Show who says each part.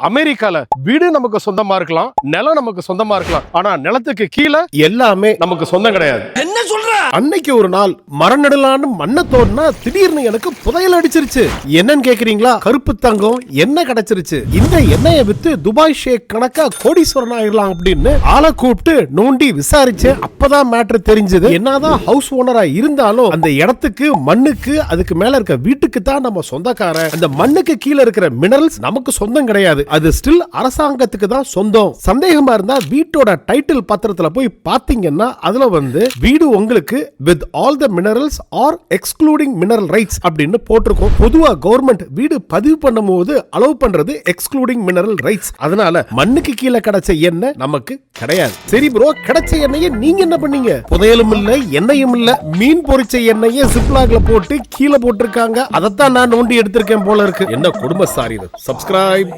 Speaker 1: அமெரிக்கால வீடு நமக்கு சொந்தமா இருக்கலாம் நிலம் நமக்கு சொந்தமா இருக்கலாம். ஆனா நிலத்துக்கு கீழே
Speaker 2: எல்லாமே
Speaker 1: நமக்கு சொந்தம் கிடையாது.
Speaker 2: அன்னைக்கு ஒரு நாள் மரநடலான்னு மண்ணை தோண்டினா திடீர்னு எனக்கு புதையல் அடிச்சிருச்சு. என்னன்னு கேக்குறீங்களா? கருப்பு தங்கம் என்ன கிடைச்சிருச்சு. இந்த எண்ணெயை வித்து துபாய் ஷேக் கணக்கா கோடீஸ்வரன் ஆயிடலாம் அப்படின்னு ஆளை கூப்பிட்டு நோண்டி விசாரிச்சு அப்பதான் மேட்ரு தெரிஞ்சது. என்னதான் ஹவுஸ் ஓனரா இருந்தாலும் அந்த இடத்துக்கு மண்ணுக்கு அதுக்கு மேல இருக்க வீட்டுக்கு தான் நம்ம சொந்தக்காரன். அந்த மண்ணுக்கு கீழே இருக்கிற மினரல்ஸ் நமக்கு சொந்தம் கிடையாது. அது ஸ்டில் அரசாங்கத்துக்கு தான் சொந்தம். சந்தேகமா இருந்தா வீட்டோட டைட்டில் பத்திரத்துல போய் பாத்தீங்கன்னா அதுல வந்து வீடு உங்களுக்கு with all the minerals or excluding mineral rights அப்படின்னு போட்டிருக்கோம். பொதுவா கவர்மெண்ட் வீடு பதிவு பண்ணும்போது அலோவ் பண்றது எக்ஸ்க்ளூடிங் மினரல் ரைட்ஸ் அதனால மண்ணுக்கு கீழே கிடைச்ச எண்ணெய் நமக்கு கிடையாது. சரி ப்ரோ கிடைச்ச எண்ணெயை நீங்க என்ன பண்ணீங்க? புதையலும் இல்ல எண்ணெயும் இல்ல மீன் பொரிச்ச எண்ணெயை சிப்லாக்ல போட்டு கீழே போட்டிருக்காங்க. அதைத்தான் நான் நோண்டி எடுத்திருக்கேன் போல இருக்கு. என்ன குடும்ப சாரி இது? சப்ஸ்கிரைப்